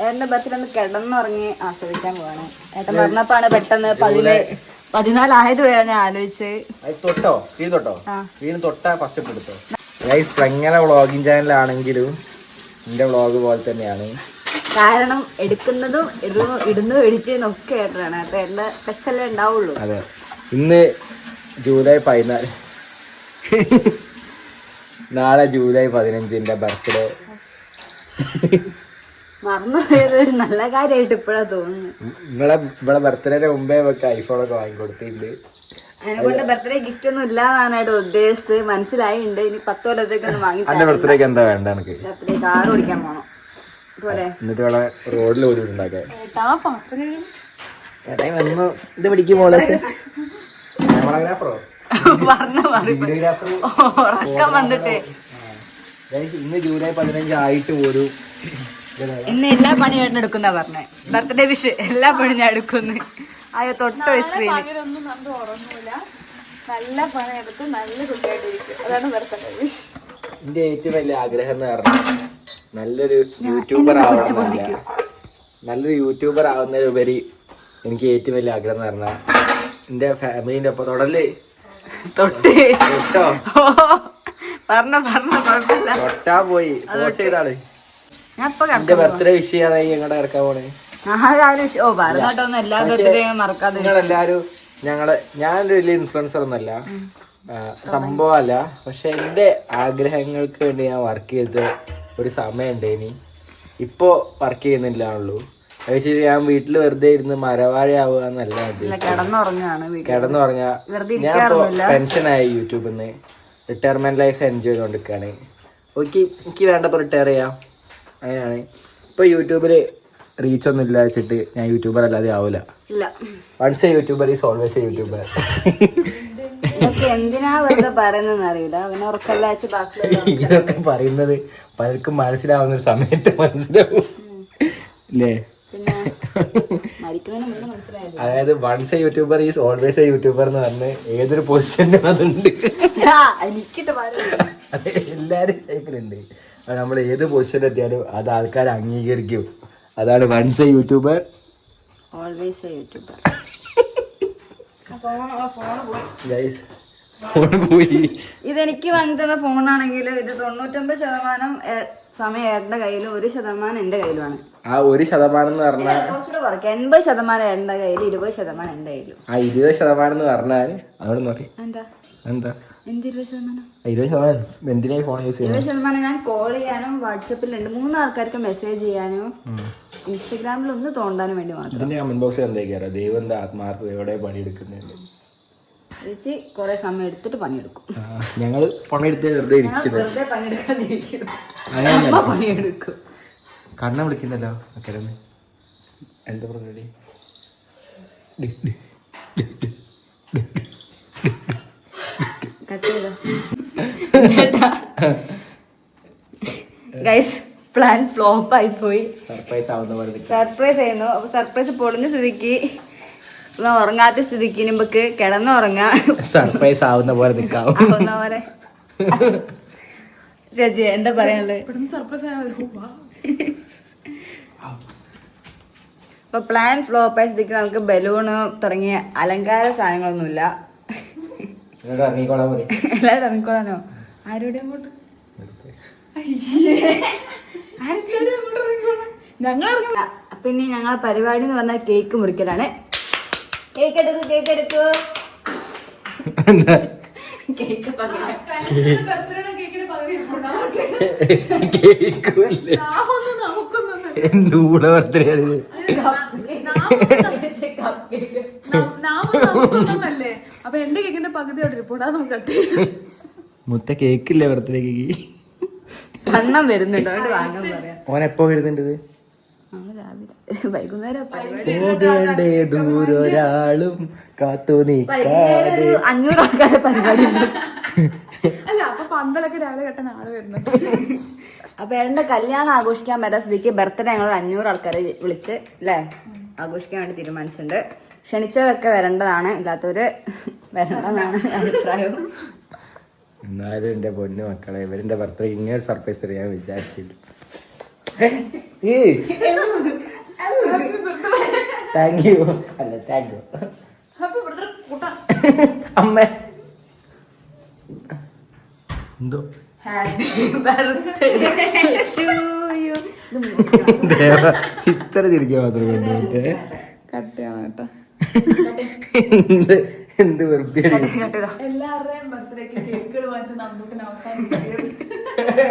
ഏട്ടന്റെ ബർത്ത്ഡേ ഒന്ന് കിടന്നുറങ്ങി ആസ്വദിക്കാൻ പോവാണ്. ഏട്ടൻ പറഞ്ഞപ്പാണ് പെട്ടെന്ന് പതിനേ പതിനാലായത് വരെ ഞാൻ ആലോചിച്ച്. അത് തൊട്ടോ? വീട് തൊട്ടോ? ആ. വീട് തൊട്ടാ ഫസ്റ്റ് ഇട്ട് എടുത്തോ ഗൈസ് പ്രങ്ങനെ വ്ളോഗിങ് ചാനലാണെങ്കിലും എന്റെ വ്ളോഗ് പോലെ തന്നെയാണ്. കാരണം എടുക്കുന്നതും ഇടുന്നു ഇടുന്നു ഇടിച്ചതും ഒക്കെ ഏട്ടനാണ്. അപ്പൊ ടച്ചല്ലേ ഉണ്ടാവുള്ളൂ. അതെ. ഇന്ന് ജൂലൈ പതിനാല് നാളെ ജൂലൈ പതിനഞ്ചിന്റെ ബർത്ത്ഡേ മറന്നു പോയത് ഒരു നല്ല കാര്യമായിട്ട് ഇപ്പോഴാ തോന്നുന്നു. നിങ്ങളെ ഇവിടെ ബർത്ത്ഡേന്റെ മുമ്പേ ഒക്കെ ഐഫോണൊക്കെ വാങ്ങിക്കൊടുത്തിട്ടുണ്ട് ബർത്ത്ഡേ ഗിഫ്റ്റ് ഒന്നും ഇല്ലാന്നാണ് ഏട്ടാ മനസ്സിലായിണ്ട്. ഇനി പത്ത് കൊല്ലത്തേക്ക് ഒന്ന് വാങ്ങി ബർത്ത്ഡേക്ക് എന്താ വേണ്ട എനിക്ക് ബർത്ത്ഡേ കാർ ഓടിക്കാൻ പോണം. പോലെ എന്നിട്ട് ഇവിടെ റോഡിൽ ഉണ്ടാക്കാൻ. വന്നു ഇത് പിടിക്കും മോളെ. ഇന്ന് ജൂലൈ പതിനഞ്ച് ആയിട്ട് പോലും ഇന്ന് എല്ലാ പണിയും ഏട്ടൻ എടുക്കുന്ന പറഞ്ഞേ. ബർത്ത്ഡേ വിഷ് എല്ലാ പണിയും ഞാൻ എടുക്കുന്നു. അയ്യോ തൊട്ടോ സ്ക്രീൻ നല്ല പണിയെടുത്ത് നല്ല അതാണ് ബർത്ത്ഡേ വിഷ്. എന്റെ ഏറ്റവും വലിയ ആഗ്രഹം എന്ന് പറഞ്ഞാൽ നല്ലൊരു യൂട്യൂബർ ആവണം നല്ലൊരു യൂട്യൂബർ ആവുന്നതിലുപരി എനിക്ക് ഏറ്റവും വലിയ ആഗ്രഹം എന്ന് പറഞ്ഞാൽ എന്റെ ഫാമിലിന്റെ ഒപ്പം തൊടല്ലേ തൊട്ടേ. തൊട്ടോ? പറഞ്ഞ പറഞ്ഞ തൊട്ടാ പോയി. പോസ്റ്റ് ചെയ്താണ് ഞാൻ ഇപ്പൊ എന്റെ ബർത്ത്ഡേ വിഷ് ചെയ്യാനായി എങ്ങടെ കിടക്കാൻ പോണേ? നാളെ രാവിലെ വിഷ്- ഓ പറഞ്ഞോട്ടൊന്നും എല്ലാ ബർത്ത്ഡേയും മറക്കാതെ നിങ്ങളെല്ലാരും ഞങ്ങൾ ഞാനൊരു വലിയ ഇൻഫ്ലുവൻസർ ഒന്നല്ല സംഭവമല്ല. പക്ഷെ എന്റെ ആഗ്രഹങ്ങൾക്ക് വേണ്ടി ഞാൻ വർക്ക് ചെയ്ത ഒരു സമയമുണ്ട് ഇനി. ഇപ്പോ വർക്ക് ചെയ്യുന്നില്ലാണുള്ളൂ അത് ശരി ഞാൻ വീട്ടിൽ വെറുതെ ഇരുന്ന് മരവാഴയാവുക എന്നല്ല ഉദ്ദേശിച്ചത്. കിടന്നുറങ്ങാണ് വീട്ടിൽ കിടന്നു വെറുതെ ഞാൻ ഇപ്പോ പെൻഷനായി യൂട്യൂബിൽ നിന്ന് റിട്ടയർമെന്റ് ലൈഫ് എൻജോയ് ചെയ്തുകൊണ്ടിരിക്കുകയാണ് ഓക്കെ എനിക്ക് വേണ്ടപ്പോൾ റിട്ടയർ ചെയ്യാം. അങ്ങനെയാണ്. ഇപ്പൊ യൂട്യൂബിൽ റീച്ച് ഒന്നും ഇല്ല വെച്ചിട്ട് ഞാൻ യൂട്യൂബർ അല്ലാതെ ആവൂല. ഇല്ല. Once a YouTuber is always a YouTuber. ഇതൊക്കെ എന്തിനാ വെറുതെ പറയുന്നതെന്ന് അറിയില്ല. അവനെ ഇതൊക്കെ പറയുന്നത് പലർക്കും മനസ്സിലാവുന്ന ഒരു സമയത്ത് മനസ്സിലാവും. അല്ലേ അതായത് once a YouTuber is always a YouTuber എന്ന് പറഞ്ഞ് ഏതൊരു പൊസിഷനിലും അതുണ്ട്. എല്ലാരും കേൾക്കുന്നുണ്ട് അത് നമ്മൾ ഏത് പൊസിഷനിൽ എത്തിയാലും അത് ആൾക്കാർ അംഗീകരിക്കും. അതാണ് once a YouTuber always a YouTuber guys phone പോയി. ഇതെനിക്ക് വാങ്ങി തന്ന ഫോണാണെങ്കിൽ ഇത് തൊണ്ണൂറ്റൊമ്പത് ശതമാനം സമയം ഏട്ടന്റെ കയ്യിലും ഒരു ശതമാനം എന്റെ കയ്യിലുമാണ്. ആ ഒരു ശതമാനം എന്ന് പറഞ്ഞാൽ കുറച്ചുകൂടെ കുറയ്ക്കാം. എൺപത് ശതമാനം ഏട്ടന്റെ കയ്യിൽ ഇരുപത് ശതമാനം എന്റെ കയ്യിലും. ആ ഇരുപത് ശതമാനം എന്ന് പറഞ്ഞാൽ അതോട് എന്താ? എന്ത്? ഇരുപത് ശതമാനം. എന്തിനായി ഫോൺ യൂസ് ചെയ്യുന്നത്? ഇരുപത് ശതമാനം ഞാൻ കോൾ ചെയ്യാനും വാട്സപ്പിൽ രണ്ട് മൂന്ന് ആൾക്കാർക്ക് മെസ്സേജ് ചെയ്യാനും ഇൻസ്റ്റഗ്രാമിൽ ഒന്ന് തോണ്ടാനും വേണ്ടി മാത്രം. ഇതിന്റെ കമന്റ് ബോക്സിൽ എന്തേക്കാറ ദൈവം എന്താ ആത്മാർത്ഥതയോടെ പണിയെടുക്കുന്നുണ്ട് ചേച്ചി കുറെ സമയം എടുത്തിട്ട് പണിയെടുക്കും. ആ, ഞങ്ങൾ പണിയെടുത്ത് വെറുതെ ഞങ്ങൾ വെറുതെ പണിയെടുക്കാതിരിക്കും. അമ്മ പണിയെടുക്കും. കണ്ണ വിളിക്കണ്ടല്ലോ അക്കരന്ന്. എന്താ പരിപാടി? കട്ട് ചെയ്തോ ഗൈസ് പ്ലാൻ ഫ്ലോപ്പ് ആയി പോയി സർപ്രൈസ് ആവുന്ന സർപ്രൈസ് ചെയ്യുന്നു അപ്പൊ സർപ്രൈസ് പൊളിഞ്ഞ സ്ഥിതിക്ക് ഉറങ്ങാത്ത സ്ഥിതിക്ക് നമുക്ക് കിടന്നുറങ്ങാം. സർപ്രൈസ് ആവുന്ന പോലെ നിൽക്കാം. ആവുന്ന പോലെ. ചേച്ചി എന്താ പറയാനുള്ളത്? അപ്പൊ പ്ലാൻ ഫ്ലോപ്പ് ആയ സ്ഥിതിക്ക് നമുക്ക് ബലൂണ് തുടങ്ങിയ അലങ്കാര സാധനങ്ങളൊന്നുമില്ല. എല്ലാവരും ഇറങ്ങിക്കോളാനോ? ആരോടെ അങ്ങോട്ട്? ഞങ്ങൾ ഇറങ്ങി ആ, പിന്നെ ഞങ്ങളെ പരിപാടി എന്ന് പറഞ്ഞാൽ കേക്ക് മുറിക്കലാണ്. കേക്ക് എടുക്കൂ കേക്ക് എടുക്കൂ. കേക്ക് എന്റെ കൂടെ ബർത്ത്ഡേ അപ്പൊ എന്റെ കേക്കിന്റെ പകുതി അവിടെ ഇരിപ്പുണ്ട്. അത് നമുക്ക് കട്ട് ചെയ്യാം. മുത്ത കേക്കില്ലേ ബർത്ത്ഡേ കേക്ക്? കണ്ണം വരുന്നുണ്ടോ. അതുകൊണ്ട് വാങ്ങാൻ പറയാം. ഓൻ എപ്പോ വരുന്നുണ്ട് ഇത്? നമ്മൾ രാവിലെ. വൈകുന്നേരം പരിപാടി പോകേണ്ടേ ദൂരൊരാളും കാത്തു വൈകുന്നേരം നീക്കാതെ ഒരു അഞ്ഞൂറ് ആൾക്കാരെ പരിപാടി ഉണ്ട് അല്ല അപ്പൊ പന്തലൊക്കെ രാവിലെ കെട്ടാൻ ആൾ വരുന്നുണ്ട്. അപ്പൊ എന്റെ കല്യാണം ആഘോഷിക്കാൻ പറ്റാത്ത സ്ഥിതിക്ക് ബർത്ത്ഡേ ഞങ്ങൾ ഒരു അഞ്ഞൂറ് ആൾക്കാരെ വിളിച്ച് അല്ലേ ആഘോഷിക്കാൻ വേണ്ടി തീരുമാനിച്ചിട്ടുണ്ട്. ക്ഷണിച്ചവരൊക്കെ വരേണ്ടതാണ്. ഇല്ലാത്തവര് വരേണ്ടതാണ് അഭിപ്രായവും എന്നാലും എന്റെ പൊന്നു മക്കളെ ഇവരെ ഭർത്താവ് ഇങ്ങനെ ഒരു സർപ്രൈസ് തരാൻ വിചാരിച്ചില്ല. താങ്ക് യു അല്ല താങ്ക് യു ഹാപ്പി ബ്രദർ കൂട്ടാ. അമ്മ. എന്തോ? ഹാപ്പി ബർത്ത്ഡേ ടു യു ഇത്ര തിരിക്കാൻ മാത്രമേ കൊണ്ടുപോയിട്ട് കട്ട് ചെയ്യണം കേട്ടോ. എന്ത് അവസാനിപ്പിക്കുന്നത്.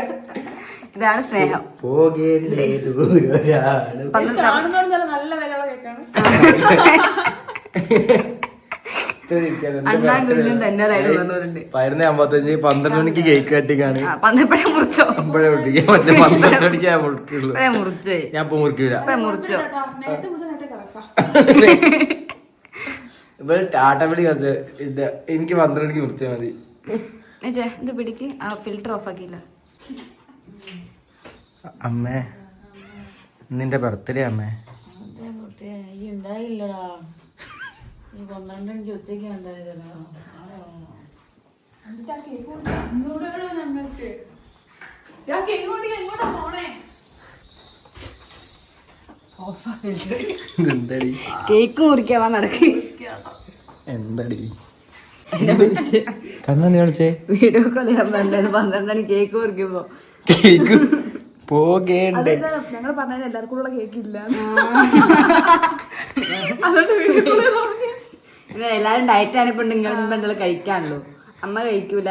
ഇതാണ് സ്നേഹം. പോകേണ്ടേ നല്ല വിലയുള്ള കേക്കാണ്. പതിനൊന്ന് അമ്പത്തഞ്ച് പന്ത്രണ്ട് മണിക്ക് കേക്ക് കട്ടിക്കാണ് പന്ത്രണ്ടേ മുറിച്ചോ? അപ്പോഴേ പൊട്ടിക്കാൻ പറ്റില്ല പന്ത്രണ്ട് മണിക്ക് ഞാൻ മുറിക്കുള്ളൂ. ഇപ്പഴേ മുറിച്ചേ. ഞാൻ ഇപ്പൊ മുറിക്കൂല. മുറിച്ചോ? ഇപ്പൊ ടാറ്റ വിളി കത്ത് എനിക്ക് പന്ത്രണ്ടിക്ക് മുറിച്ചാൽ മതി. ഇത് പിടിക്ക്. ആ ഫിൽറ്റർ ഓഫ് ആക്കിയില്ല. അമ്മേ നിന്റെ ബർത്ത്ഡേ അമ്മേ. ഉണ്ടായില്ലടാ. ഈ പന്ത്രണ്ട് മണിക്ക് ഉച്ചയ്ക്ക് ഉണ്ടായതല്ലോ കേക്ക് മുറിക്കാൻ നടക്കി. എന്തടി? എന്നെ വിളിച്ച്. വീഡിയോ കോൾ ചെയ്യാൻ പറ്റുന്നത് പന്ത്രണ്ട് മണി കേക്ക് മുറിക്കുമ്പോ. കേക്ക്? പോകേണ്ടേ. ഞങ്ങൾ പറഞ്ഞത് എല്ലാവർക്കും ഉള്ള കേക്ക് ഇല്ല. അതുകൊണ്ട് വീഡിയോ കോൾ ഇത് എല്ലാരും ഡയറ്റ് ആണിപ്പോ നിങ്ങൾ പണ്ടുള്ള കഴിക്കാനുള്ളൂ. അമ്മ കഴിക്കൂല.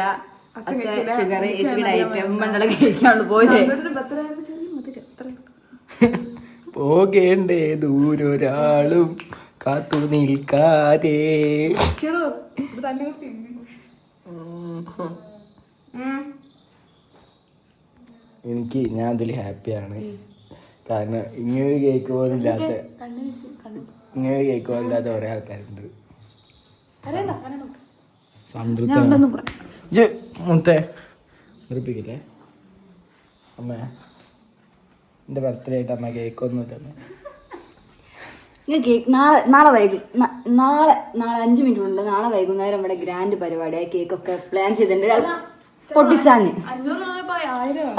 അച്ഛൻ ഷുഗർ ഡയറ്റ് പണ്ടുള്ള കഴിക്കാനുള്ളൂ. പോലെ പോകേണ്ടേ ദൂരൊരാളും. കാത്തു നിൽക്കാതെ. എനിക്ക് ഞാൻ അതിൽ ഹാപ്പിയാണ് കാരണം ഇങ്ങനെ കേക്ക് പോലും ഇല്ലാത്ത ഇങ്ങനെ കേക്ക് പോലും ഇല്ലാത്ത കുറെ ആൾക്കാരുണ്ട്. സംതൃപ്തി മുത്തേ അമ്മ എന്റെ ബർത്ത്ഡേ ആയിട്ട് അമ്മ കേക്ക് കേക്ക് നാളെ നാളെ വൈകു നാളെ നാളെ അഞ്ച് മിനിറ്റ് ഉണ്ട് നാളെ വൈകുന്നേരം ഇവിടെ ഗ്രാൻഡ് പരിപാടിയായി കേക്കൊക്കെ പ്ലാൻ ചെയ്തിട്ടുണ്ട്. പൊട്ടിച്ചാഞ്ഞ്.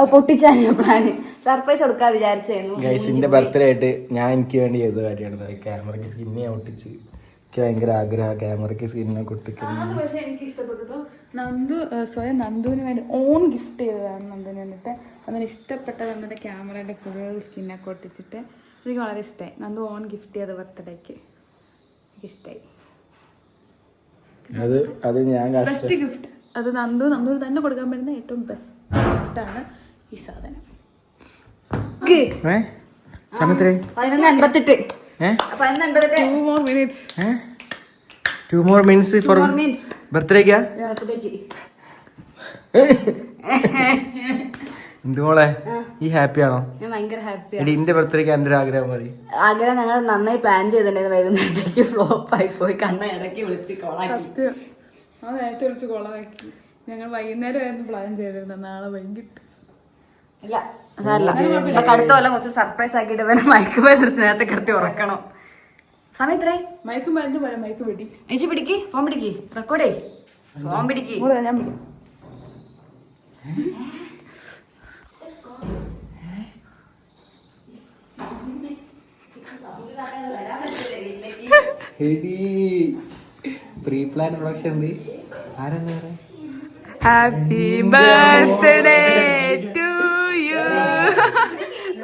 അത് പൊട്ടിച്ചാഞ്ഞ പ്ലാന് സർപ്രൈസ് കൊടുക്കാൻ വിചാരിച്ചായിരുന്നു. ഗൈസിന്റെ ബർത്ത്ഡേ ആയിട്ട് ഞാൻ എനിക്ക് വേണ്ടി ചെയ്ത കാര്യമാണ്. ക്യാമറയ്ക്ക് സ്കിന്നെ ഒട്ടിച്ച്. എനിക്ക് ഭയങ്കര ആഗ്രഹം ക്യാമറയ്ക്ക് സ്കിന്നൊക്കെ ഒട്ടിക്കണം അത് പക്ഷേ എനിക്ക് ഇഷ്ടപ്പെട്ടു. നന്ദു സ്വയം നന്ദുവിന് വേണ്ടി ഓൺ ഗിഫ്റ്റ് ചെയ്തതാണ് നന്ദുവിന് വേണ്ടിയിട്ട്. അതിന് ഇഷ്ടപ്പെട്ട നന്ദുവിന്റെ ക്യാമറയുടെ ഫുൾ സ്കിന്നൊക്കെ ഒട്ടിച്ചിട്ട് എനിക്ക് വളരെ ഇഷ്ടമായി നന്ദു ഓൺ ഗിഫ്റ്റ് ചെയ്ത് ബർത്ത്ഡേക്ക് എനിക്ക് ഇഷ്ടമായി അത് അത് ഞാൻ ബെസ്റ്റ് ഗിഫ്റ്റ് അത് നന്ദു നന്ദു തന്നെ കൊടുക്കാൻ പറ്റുന്ന ഏറ്റവും ബെസ്റ്റ് ഗിഫ്റ്റാണ് ഈ സാധനം. ഏ? സമയത്രേ പതിനൊന്ന് അൻപത്തെട്ട്. ഏ? പതിനൊന്ന് അൻപത്തെട്ട്. Two more minutes two more minutes for ബർത്ത്ഡേക്കാ ബർത്ത്ഡേക്ക് എന്തുമോളെ? ഈ ഹാപ്പി ആണോ ഞാൻ ഭയങ്കര ഹാപ്പിയാണ് എടി എന്റെ ബർത്ത്ഡേക്ക് ഒരു ആഗ്രഹം മതി. ആഗ്രഹം ഞങ്ങൾ നന്നായി പ്ലാൻ ചെയ്തിട്ടുണ്ടായിരുന്നു. വൈകുന്നേരത്തേക്ക് ഫ്ലോപ്പ് ആയി പോയി. കണ്ണ ഇടയ്ക്ക് വിളിച്ച് കോളാക്കി സത്യം. ആ നേരത്തെ വിളിച്ച് കുളമാക്കി ഞങ്ങൾ വൈകുന്നേരമായിരുന്നു പ്ലാൻ ചെയ്തിരുന്നത്. നാളെ വൈകിട്ട്. ഇല്ല അതല്ല. ഇതൊക്കെ അടുത്ത കൊല്ലം കുറച്ച് സർപ്രൈസ് ആക്കിയിട്ട് ഇവനെ മയക്ക് പോയി നേരത്തെ കിടത്തി ഉറക്കണം. സമയം ഇത്രയും മയക്ക് മരുന്ന് പോലെ മയക്ക് വെടി ഏച്ചി പിടിക്ക്. ഫോൺ പിടിക്ക്. റെക്കോർഡേ ഫോൺ പിടിക്ക്. ഞാൻ പിടിക്കും. എടി പ്രീ പ്ലാൻ പ്രൊഡക്ഷൻ ഉണ്ട്. ആരെന്താ happy birthday to you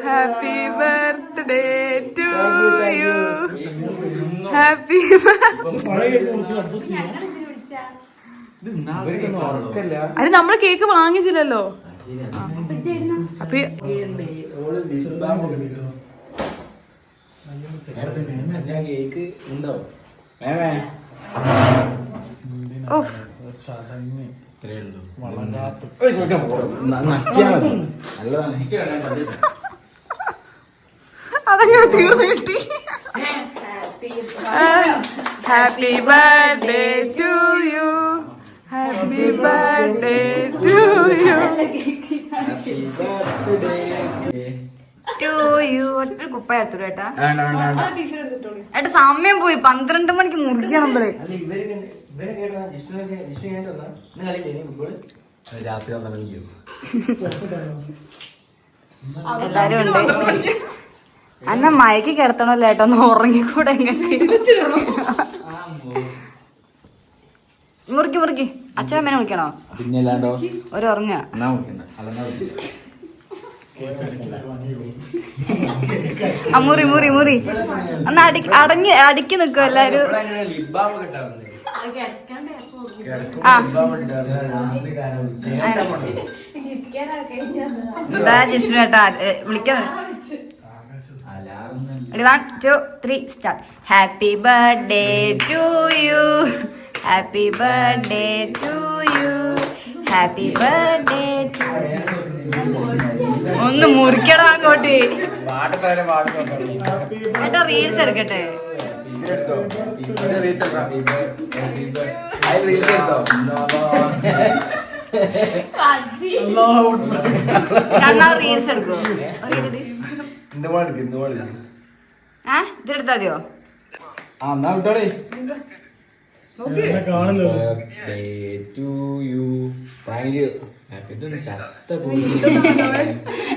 happy birthday to you happy അത് നമ്മൾ കേക്ക് വാങ്ങിച്ചില്ലല്ലോ. അപ്പൊ കേക്ക് ഉണ്ടോ മേമേ ഓഫ് ഇത്രയേ ഉള്ളൂ നക്കിയാ മതി നല്ലതാണ് അതങ്ങനെ തീർന്നു കിട്ടി. Happy birthday to you. Happy birthday to you. To you ഒരു കുപ്പ എടുത്തു കേട്ടാ വേണ്ട വേണ്ട വേണ്ട. ഏട്ടാ സമയം പോയി. പന്ത്രണ്ട് മണിക്ക് മുറിക്കണം രാത്രി എല്ലാരും ഉണ്ട്. അന്ന മയക്ക് കിടത്തണല്ലോ ഏട്ടോ ഒന്ന് ഉറങ്ങിക്കൂടെ മുറുക്കി മുറുക്കി. അച്ഛൻ അമ്മേനെ വിളിക്കണോ? പിന്നെ ഒരു ഉറങ്ങുക എന്നാ നോക്കണ്ട അല്ലെന്നാ ആ മുറി മുറി മുറി. ഒന്ന് അടി അടങ്ങി അടിക്കി നിൽക്കും എല്ലാരും ആ. എന്താ ജിഷ്ണു ചേട്ടാ വിളിക്കുന്നത്. One two three start happy birthday to you happy birthday to you happy birthday to ഒന്ന് മുറിക്കടാ അങ്ങോട്ട്. ഏട്ടാ റീൽസ് എടുക്കട്ടെ? റീൽസ് എടുക്കോ? ആ ഇതെടുത്താ മതിയോ? ആ എന്നാ വിട്ടോടേ. കാണുന്നു ടു യു താങ്ക് യു ഇതൊന്നും ചത്ത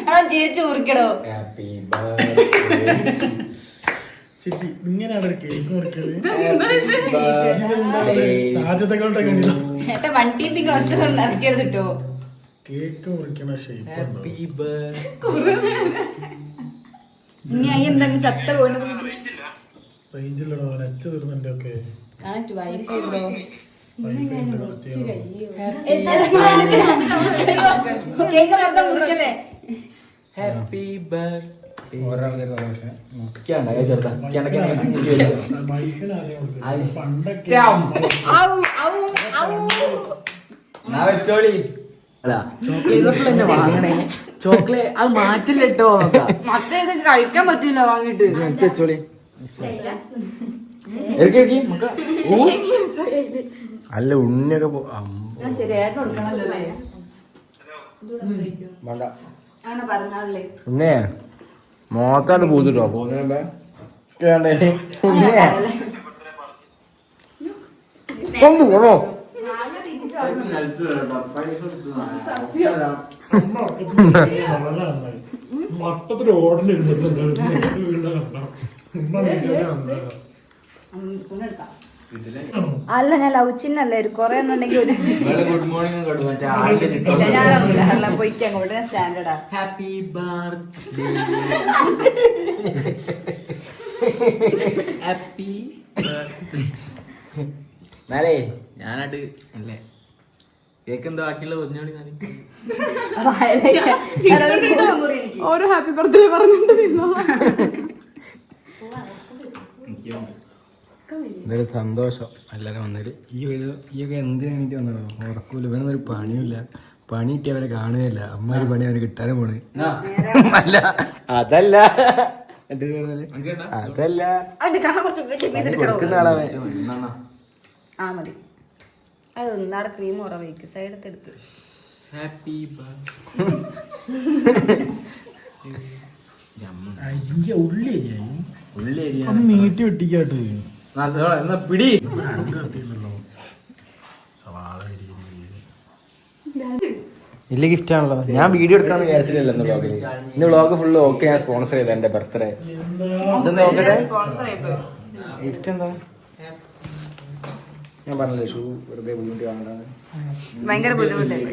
എടാ തിരിച്ചു മുറിക്കടോ ഹാപ്പി ബർത്ത്ഡേ ചേച്ചി ഇങ്ങനെയാണ് ഒരു കേക്ക് സാധ്യതകളുടെ ഗണിതം കിട്ടോ മുറിക്കണ ഇനി അയ്യ ചത്ത പോയിട്ട് റേഞ്ചിലടോ നെറ്റ് തീർന്നുണ്ട് ഒക്കെ കണക്ട് വൈഫൈ ബ്രോ വൈഫൈ ഉണ്ട് ഹാപ്പി ബർത്ത്ഡേ വെച്ചോളി. ചോക്ലേറ്റ് തന്നെ വാങ്ങണേ ചോക്ലേറ്റ് അത് മാറ്റില്ല കേട്ടോ മറ്റേ ഇത് കഴിക്കാൻ പറ്റില്ല വാങ്ങിട്ട് വെച്ചോളി. എടുക്കി എടുക്കി അല്ല ഉണ്ണിയൊക്കെ ഉണ്ണേ മോത്താണ് പൂത്തിട്ടോ പോകുന്നേ കേണ്ടേ പോണോ മൊത്തത്തിൽ അല്ല ഞാൻ ലവ് ചിഹ്നല്ലേ ഒരു കൊറേ എന്നുണ്ടെങ്കിൽ ഒരു ഗുഡ് മോർണിംഗ് കൊണ്ട്. മറ്റേ ഇല്ല ഞാൻ അല്ല പോയിക്ക് അങ്ങോട്ട് ഞാൻ സ്റ്റാൻഡേർഡാ ഹാപ്പി ബർത്ത്ഡേ ഹാപ്പി എന്നാലേ ഞാനായിട്ട് അല്ലേ? കേക്ക് എന്താ ബാക്കിയുള്ള ഒന്നോടി ഓരോ ഹാപ്പി ബർത്ത്ഡേ പറഞ്ഞിട്ട് നിന്നോ. ഇതൊരു സന്തോഷം. എല്ലാവരും വന്നൊരു ഈ ഒരു ഈ ഒക്കെ എന്തിനു വന്നത്? വന്നോ ഉറക്കൂല. ഇവനൊന്നും ഒരു പണിയില്ല പണി കിട്ടിയ അവരെ കാണുകയില്ല. അമ്മ ഒരു പണി അവന് കിട്ടാനും പോണ്. അല്ല. അതല്ല? അതല്ല. കൊടുക്കുന്ന ആളാവേ ആ മതി. അത് ഒന്നാടെ ക്രീം കുറവായിരിക്കും ഹാപ്പി ഉള്ളി ഉള്ളി നീട്ടി വെട്ടിക്കാട്ട്. എന്നാ പിടി. വലിയ ഗിഫ്റ്റ് ആണല്ലോ. ഞാൻ വീഡിയോ എടുക്കാന്ന് വിചാരിച്ചില്ലല്ലോ ഇന്ന് വ്ളോഗിൽ ഇന്ന് വ്ളോഗ് ഫുള്ള് ഓക്കെ ഞാൻ സ്പോൺസർ ചെയ്ത എന്റെ ബർത്ത്ഡേ നോക്കട്ടെ. ഗിഫ്റ്റ് എന്താ? ഞാൻ പറഞ്ഞില്ലേ ഷൂ വെറുതെ ബുദ്ധിമുട്ട് കാണണ്ടാന്ന് ഭയങ്കര ബുദ്ധിമുട്ടായി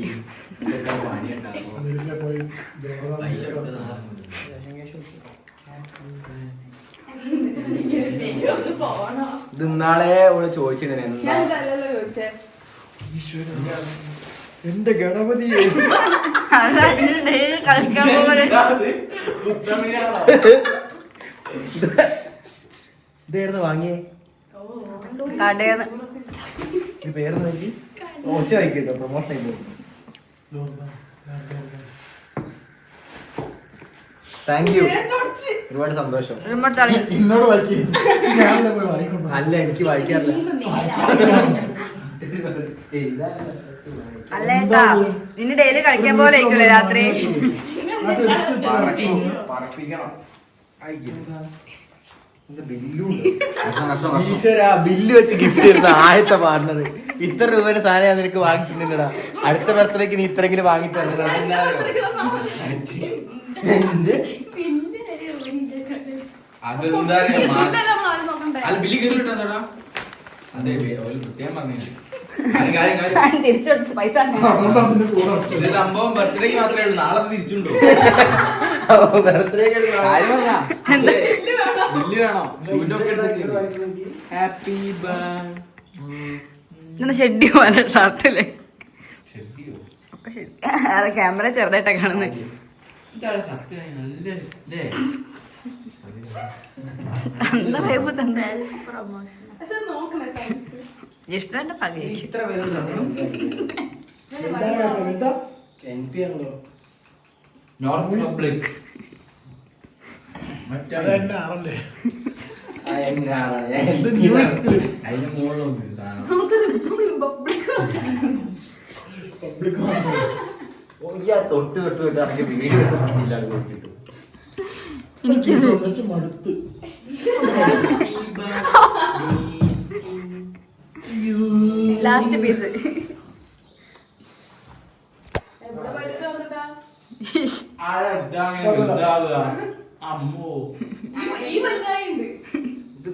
ഇത് ഇന്നാളെ ഓൾ ചോദിച്ചിരുന്നു എന്റെ ഗണപതി. ഇതായിരുന്നു വാങ്ങിയേ? ഇത് പേര് നോക്കി ഓച്ച വായിക്കോ പ്രൊമോഷൻ താങ്ക് യു ഒരുപാട് സന്തോഷം. എന്നോട് വായിക്കേ. അല്ല എനിക്ക് വായിക്കാറില്ല. അല്ല ഏട്ടാ നിന്നെ ഡെയിലി കളിക്കാൻ പോലെ ആയിരിക്കുമല്ലേ രാത്രി. ഈശ്വര ബില്ല് വെച്ച് ഗിഫ്റ്റ് തരുന്ന ആദ്യത്തെ പാടുന്നത്. ഇത്ര രൂപയുടെ സാധനം ഞാൻ നിനക്ക് വാങ്ങിയിട്ടുണ്ടടാ അടുത്ത ബർത്ത്ഡേക്ക് നീ ഇത്രയെങ്കിലും വാങ്ങിയിട്ടുണ്ട് അതെന്താ അതെ ഒരു പ്രത്യേകം പറഞ്ഞു. തിരിച്ചു പൈസ സംഭവം ബർത്ത്ഡേക്ക് മാത്രമേ ഉള്ളൂ. നാളെ തിരിച്ചുണ്ടോ? ഹാപ്പി ഷെഡ്ഡി പോലെ ഷർട്ടിൽ. ഒക്കെ ശരി. അത് ക്യാമറ ചെറുതായിട്ടാ കാണുന്നത് എന്താ പറയുമ്പോ തന്നെ. ജിഷ്ണുവിന്റെ പകുതി ഇത്ര പേരുണ്ടോ? എൻ പി ആണല്ലോ. നോർത്ത് പബ്ലിക് തൊട്ട് തൊട്ട് തൊട്ട് വീഡിയോ കൊടുത്തിട്ടു. എനിക്കിത് ലാസ്റ്റ് പീസ്? അമ്മോ. ഈ വലുതായിണ്ട്. ഇത്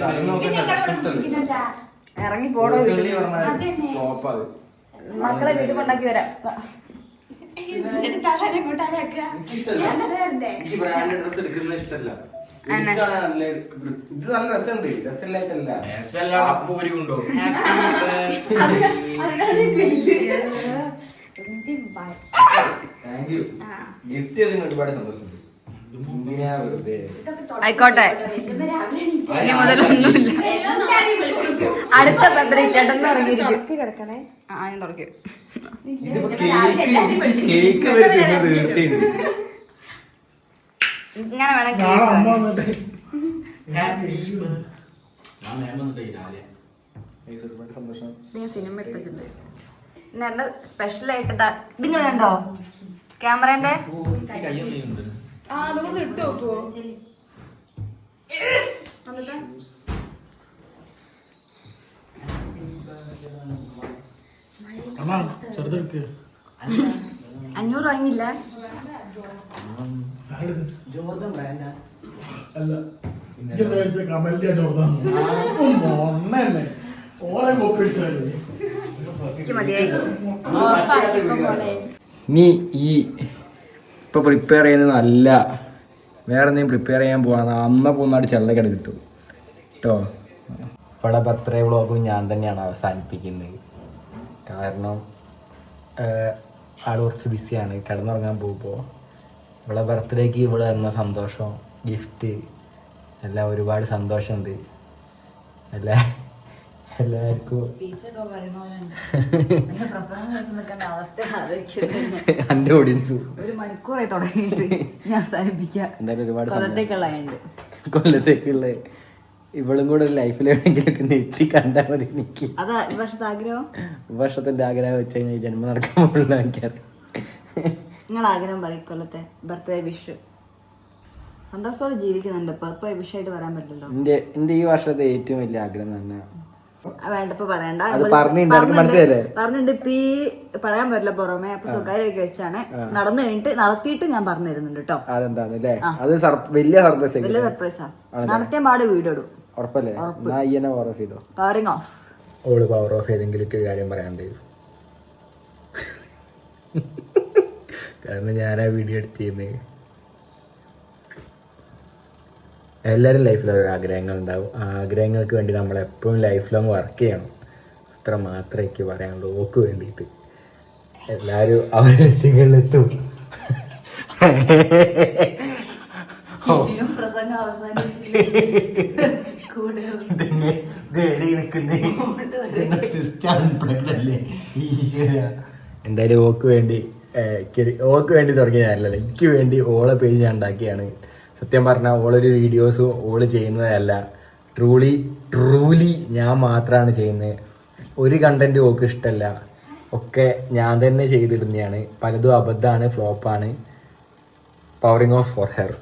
താഴെ. എനിക്ക് ചെയ്തിട്ടുണ്ട് ഇറങ്ങി പോടോ. മക്കളെ വീട്ടിൽ കൊണ്ടാക്കി വരാം. എനിക്ക് ബ്രാൻഡ് ഡ്രസ് എടുക്കുന്നത് ഇഷ്ടമല്ല ഇത് നല്ല രസമുണ്ട്. രസമില്ലായിട്ടല്ല. അപ്പോരി കൊണ്ടോ താങ്ക് യു ഗിഫ്റ്റ് ചെയ്തതിന് ഒരുപാട് സന്തോഷമുണ്ട്. ആയിക്കോട്ടെ. ഇനി മുതലൊന്നുമില്ല. അടുത്ത ബർത്ത്ഡേ ചേട്ടൻ ഇറങ്ങിയിരിക്കും ആ ഞാൻ തുറക്കും കേക്ക് വരെ ഇങ്ങനെ വേണം കേക്ക് ഞാൻ സിനിമ എടുത്തിട്ടുണ്ട് ഇന്ന് സ്പെഷ്യൽ ആയിട്ട് നിങ്ങൾ കണ്ടോ ക്യാമറന്റെ ആ, അതൊന്ന് ഇട്ട് നോക്കുവോ? ചെറുതെടുക്ക്. അഞ്ഞൂറ് വാങ്ങില്ല. ജോർദൻ ബ്രാൻഡാ. അല്ല കമലിന്റെ മൊണ്ണന്നെ ഓരെ കൊപ്പിടിച്ചല്ലേ നീ ഈ ഇപ്പൊ പ്രിപ്പയർ ചെയ്യുന്നത് നല്ല വേറെ എന്തെങ്കിലും പ്രിപ്പയർ ചെയ്യാൻ പോവാന്ന് അമ്മ പോകുന്നതായിട്ട് ചെള്ളക്കട കിട്ടും കേട്ടോ ഇവിടെ ബർത്ത്ഡേ വ്ളോഗും ഞാൻ തന്നെയാണ് അവസാനിപ്പിക്കുന്നത്. കാരണം ആൾ കുറച്ച് ബിസിയാണ്. കിടന്നുറങ്ങാൻ പോകുമ്പോൾ ഇവിടെ ബർത്ത്ഡേക്ക് ഇവിടെ എന്ന സന്തോഷം ഗിഫ്റ്റ് എല്ലാം ഒരുപാട് സന്തോഷമുണ്ട്. എല്ലാ എല്ലാവർക്കും. എന്റെ ഓഡിയൻസ് ഒരു മണിക്കൂറായി തുടങ്ങിയിട്ട് ഞാൻ അവസാനിപ്പിക്കാം. കൊല്ലത്തേക്കുള്ള ഇവളും കൂടെ ലൈഫിൽ എവിടെയെങ്കിലും എത്തി കണ്ടാൽ മതി എനിക്ക്. വർഷത്തെ ആഗ്രഹം? വർഷത്തിന്റെ ആഗ്രഹം വെച്ച് കഴിഞ്ഞാൽ ജന്മം നടക്കാൻ പോകുന്ന എനിക്കറിയാം നിങ്ങൾ ആഗ്രഹം പറയും കൊല്ലത്തെ ബർത്ത്ഡേ വിഷ് സന്തോഷത്തോടെ ജീവിക്കുന്നുണ്ട്. പെർപ്പ വിഷയമായിട്ട് വരാൻ പറ്റില്ലല്ലോ. എന്റെ എന്റെ ഈ വർഷത്തെ ഏറ്റവും വലിയ ആഗ്രഹം തന്നെ ആ, വേണ്ട പറയണ്ട. അത് പറഞ്ഞിട്ടുണ്ട്, ഇപ്പൊ ഈ പറയാൻ പറ്റില്ല പുറമെ. അപ്പൊ സ്വകാര്യ വെച്ചാണ്. നടന്നു കഴിഞ്ഞിട്ട് നടത്തിയിട്ട് ഞാൻ പറഞ്ഞു തരുന്നുണ്ട് കേട്ടോ വലിയ സർപ്രൈസ് വലിയ സർപ്രൈസാ. നടത്തിയ പാട് എന്നെ പവർ ഓഫ് ഓൾ പവർ ഓഫ് ചെയ്തെങ്കിലും ഒരു കാര്യം പറയാണ്ട് കാരണം ഞാൻ ആ വീഡിയോ എടുത്തിരുന്നത് എല്ലാവരും ലൈഫിൽ ഓരോ ആഗ്രഹങ്ങൾ ഉണ്ടാവും. ആ ആഗ്രഹങ്ങൾക്ക് വേണ്ടി നമ്മൾ എപ്പോഴും ലൈഫ് ലോങ് വർക്ക് ചെയ്യണം. അത്ര മാത്രമേ എനിക്ക് പറയാനുള്ളൂ. ഓക്ക് വേണ്ടിയിട്ട്. എല്ലാവരും അവരുടെ ലക്ഷ്യങ്ങളിലെത്തും. എന്തായാലും ഓക്ക് വേണ്ടി ഓക്ക് വേണ്ടി തുടങ്ങിയതല്ല എനിക്ക് വേണ്ടി ഓളെ പേര് ഞാൻ ഉണ്ടാക്കിയാണ്. സത്യം പറഞ്ഞാൽ ഓളൊരു വീഡിയോസ് ഓൾ ചെയ്യുന്നതല്ല. ട്രൂലി ട്രൂലി ഞാൻ മാത്രമാണ് ചെയ്യുന്നത് ഒരു കണ്ടന്റ് ഓക്ക് ഇഷ്ടമല്ല ഒക്കെ ഞാൻ തന്നെ ചെയ്തിടുന്നതാണ് പലതും അബദ്ധമാണ് ഫ്ലോപ്പാണ് പവറിങ് ഓഫ് ഫോർ ഹെർ